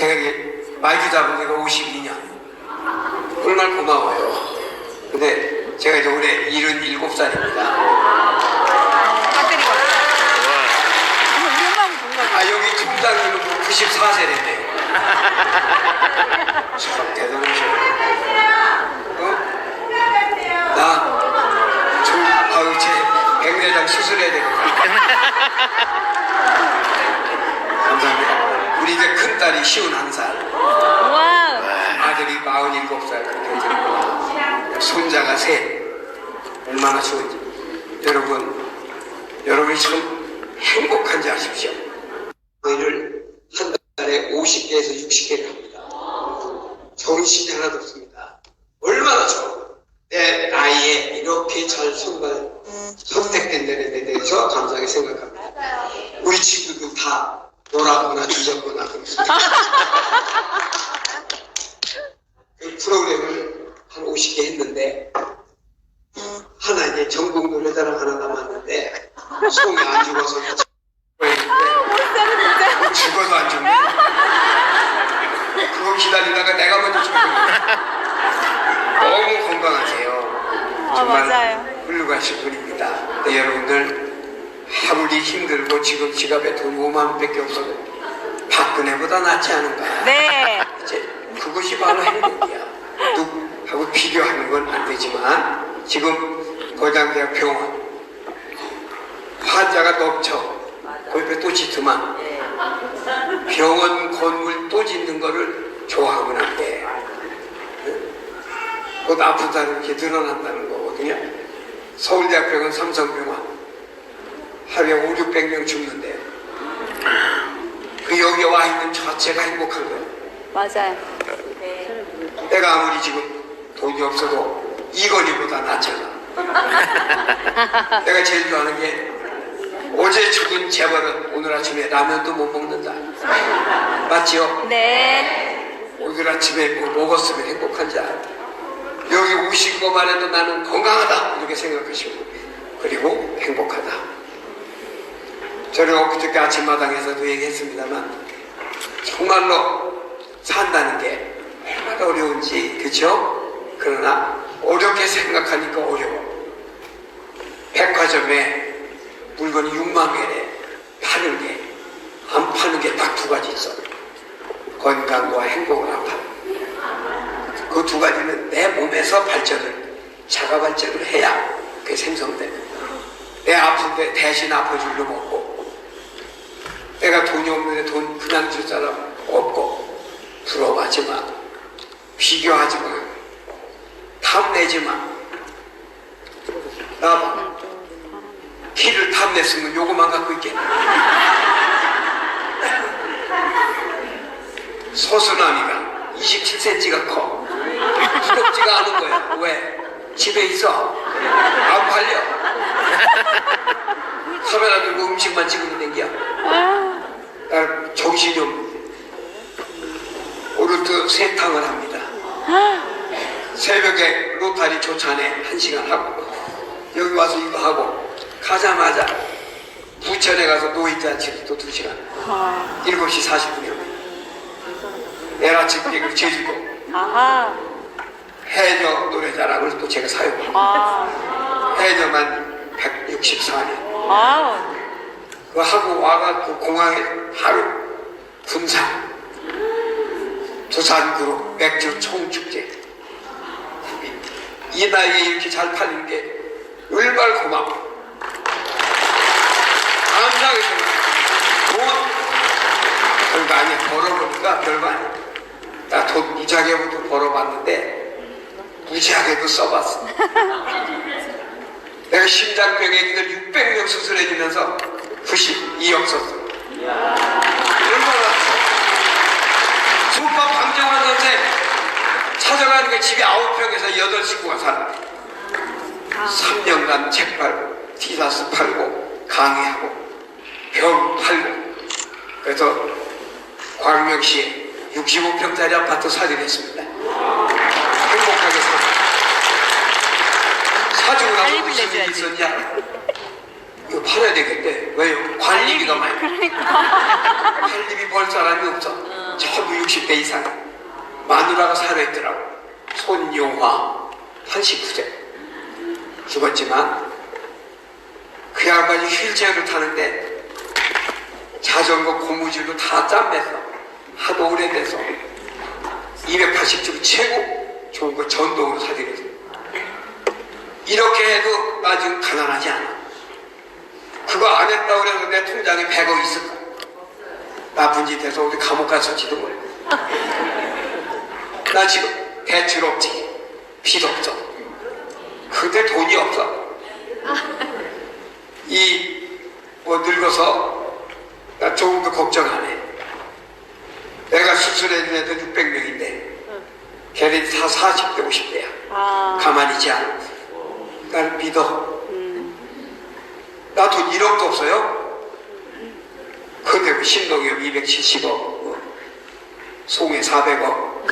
제가 마이크 잡은 지가 52년. 정말 고마워요. 근데 제가 이제 올해 77살입니다. 배터리가 어머 우리 엄마하고 동갑이야 아, 여기 팀장님은 94세인데. 참 대단하셔. 어? 나, 좀, 아유, 제 백내장 수술해야 되겠다. 감사합니다. 우리 이제 큰딸이 51살. 와우. 아들이 47살 그렇게 손자가 셋 얼마나 좋은지. 여러분 여러분이 참 행복한지 아십시오. 저희를 한 달에 50개에서 60개를 합니다. 정신이 하나도 없습니다. 얼마나 좋아. 내 나이에 이렇게 잘 선발 선택된 데에 대해서 감사하게 생각합니다. 우리 친구들 다 놀았거나 뒤졌거나 그 프로그램을 한 50개 했는데 하나 이제 전국 노래자랑 하나 남았는데 송이 안 죽어서 했는데 죽어도 안 죽네 그거 기다리다가 내가 먼저 죽었네 너무 건강하세요. 아 정말 맞아요. 훌륭하신 분입니다. 여러분들 아무리 힘들고 지금 지갑에 돈 5만 원밖에 없어도 박근혜보다 낫지 않은가? 네. 이제 그것이 바로 행복이야. 누구하고 비교하는 건 안 되지만 지금 거장대학 병원. 환자가 넘쳐. 그 옆에 또 짓더만. 병원 건물 또 짓는 거를 좋아하면 안 돼. 곧 사람이 이렇게 늘어난다는 거거든요. 서울대학병원 삼성병원 하루에 5, 600명 죽는데 그 여기 와 있는 자체가 행복한 거예요. 맞아요 내가 아무리 지금 돈이 없어도 이 거리보다 낫잖아. 내가 제일 좋아하는 게 어제 죽은 재벌은 오늘 아침에 라면도 못 먹는다. 맞지요? 네 오늘 아침에 뭐 먹었으면 행복한지 알아. 여기 오신 것만 해도 나는 건강하다. 이렇게 생각하시고. 그리고 행복하다. 저는 엊그저께 아침마당에서도 얘기했습니다만 정말로 산다는 게 얼마나 어려운지 그죠? 그러나 어렵게 생각하니까 어려워. 백화점에 물건이 6만 개래. 파는 게 안 파는 게 딱 두 가지 있어. 건강과 행복을 안 파는 그 두 가지는 내 몸에서 발전을 자가 발전을 해야 그게 생성되는 내 아픈데 대신 아파줄로 먹고 내가 돈이 없는데 돈 그냥 줄 사람 없고. 부러워하지 마. 비교하지 마. 탐내지 마. 나봐. 키를 탐냈으면 요거만 갖고 있겠네 서수남이가 27cm가 커. 무겁지가 않은 거야. 왜? 집에 있어. 안 팔려 카메라 들고 음식만 찍으면 된겨 나 정신이 없는데 오늘도 세탕을 합니다. 새벽에 로타리 조찬에 한 시간 하고 여기 와서 이거 하고 가자마자 부천에 가서 집이 또두 시간. 아, 7시 40분이요 내일 아침 비행기 제주도 해녀 노래자랑을 또 제가 사용합니다. 아. 해녀만 164년. 아우 그 하고 와가지고 공항에 하루 군산 두산그룹 맥주 총축제 이 나이에 이렇게 잘 팔린 게 얼마나 고마워. 감사하게 생각해. 돈 별거 아니야. 벌어보니까 별거 아니야. 나 돈 무지하게도 벌어봤는데 무지하게도 써봤어. 내가 심장병 애기들 600명 수술해주면서 92억 썼어. 얼마나 수법 강정환 선생 찾아가는 게 집에 9평에서 8식구가 살아. 3년간 책 팔고, 티사스 팔고, 강의하고, 병 팔고. 그래서 광명시에 65평짜리 아파트 사들였습니다. 행복하게 살아. 사주고 나서 무슨 일이. 있었냐? 이거 팔아야 되겠대. 왜요? 관리비가 많이. 그러니까 관리비 벌 사람이 없어. 전부 60대 이상 마누라가 살아있더라고 손용화 89세 죽었지만 그 양반이 휠체어를 타는데 자전거 고무줄로 다 짬매서 하도 오래돼서 280주 최고 좋은 거 전동으로 사들여서 이렇게 해도 나 지금 가난하지 않아 그거 안 했다고 내 통장에 100억 있을까 나쁜 짓 해서 우리 감옥 갔을지도 몰라 나 지금 대출 없지 빚 없어 근데 돈이 없어 이 뭐 늙어서 나 조금도 걱정 안 해. 내가 수술해준 애들 600명인데 걔네들이 다 40대 50대야. 아, 가만히 있지 않아. 날 믿어. 나 돈 1억도 없어요. 근데 그 신동엽 270억, 뭐 송해 400억.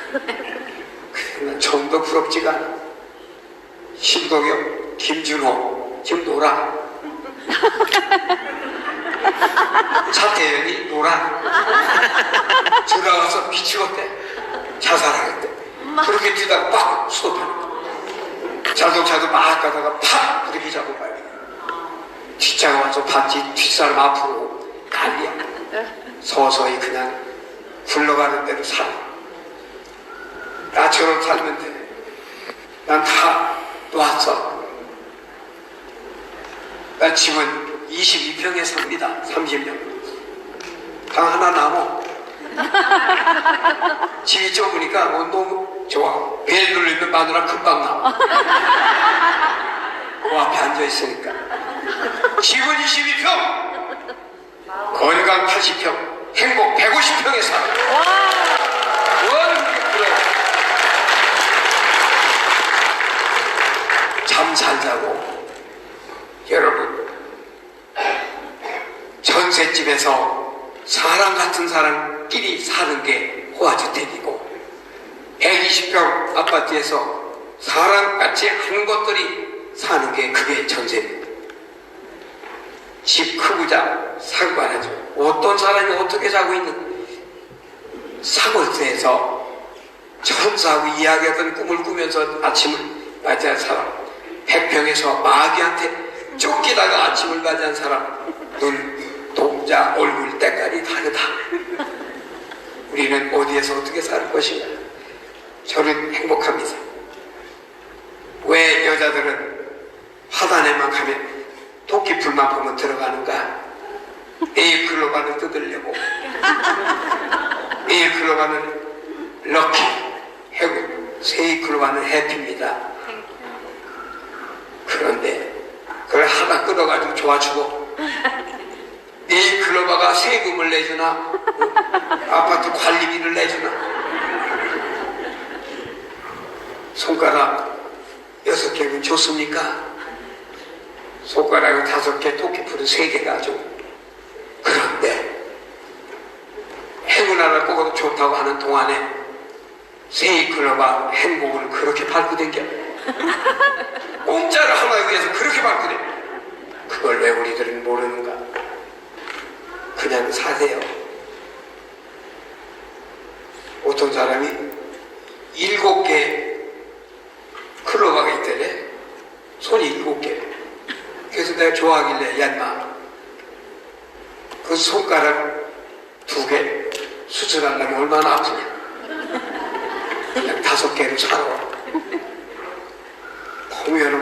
난 좀더 부럽지가 않아. 신동엽, 김준호, 지금 놀아. 차태현이 놀아. 들어가서 미치겠대. 자살하겠대. 그렇게 뛰다가 빡 거야. 자동차도 막 가다가 팍 그렇게 잡아봐요. 뒷차가 와서 봤지 뒷사람 앞으로 난리야. 서서히 그냥 굴러가는 대로 살아. 나처럼 살면 돼. 난다 놨어. 나 집은 22평에 삽니다. 30년. 방 하나 남어. 집이 좁으니까 뭐 너무 좋아. 벨 눌리면 마누라 금방 나와. 그 앞에 앉아 있으니까. 집은 22평, 건강 80평, 행복 150평에 살아. 원 그래. 잠잘 자고 여러분 전셋집에서 사람 같은 사람끼리 사는 게 호화주택이고 120평 아파트에서 사람같이 하는 것들이 사는 게 그게 전세입니다. 집 크고자 상관하죠. 어떤 사람이 어떻게 자고 있는 사골세에서 천사하고 이야기하던 꿈을 꾸면서 아침을 맞이한 사람, 백평에서 마귀한테 쫓기다가 아침을 맞이한 사람, 눈, 동자, 얼굴 때깔이 다르다. 우리는 어디에서 어떻게 살 것인가? 저는 행복합니다. 왜 여자들은 화단에만 가면 토끼풀만 보면 들어가는가? 에이클로바는 뜯으려고. 에이클로바는 럭키, 세이클로바는 해피입니다. 그런데 그걸 하나 끊어가지고 좋아주고 에이클로바가 세금을 내주나 어? 아파트 관리비를 내주나 손가락 여섯 개면 좋습니까? 손가락은 다섯 개, 토끼풀은 세 개 가지고 그런데 행운 하나 꼽아도 좋다고 하는 동안에 세이클로바 행복을 그렇게 밟고 댕겨 공짜를 하나 위해서 그렇게 밟고 댕겨 그걸 왜 우리들은 모르는가? 그냥 사세요. 어떤 사람이 일곱 개 클로바가 있대래 손이 일곱 개 내가 좋아하길래 얀마. 그 손가락 두 개 수술하려면 얼마나 아프냐. 그냥 다섯 개로 살아 너무 여러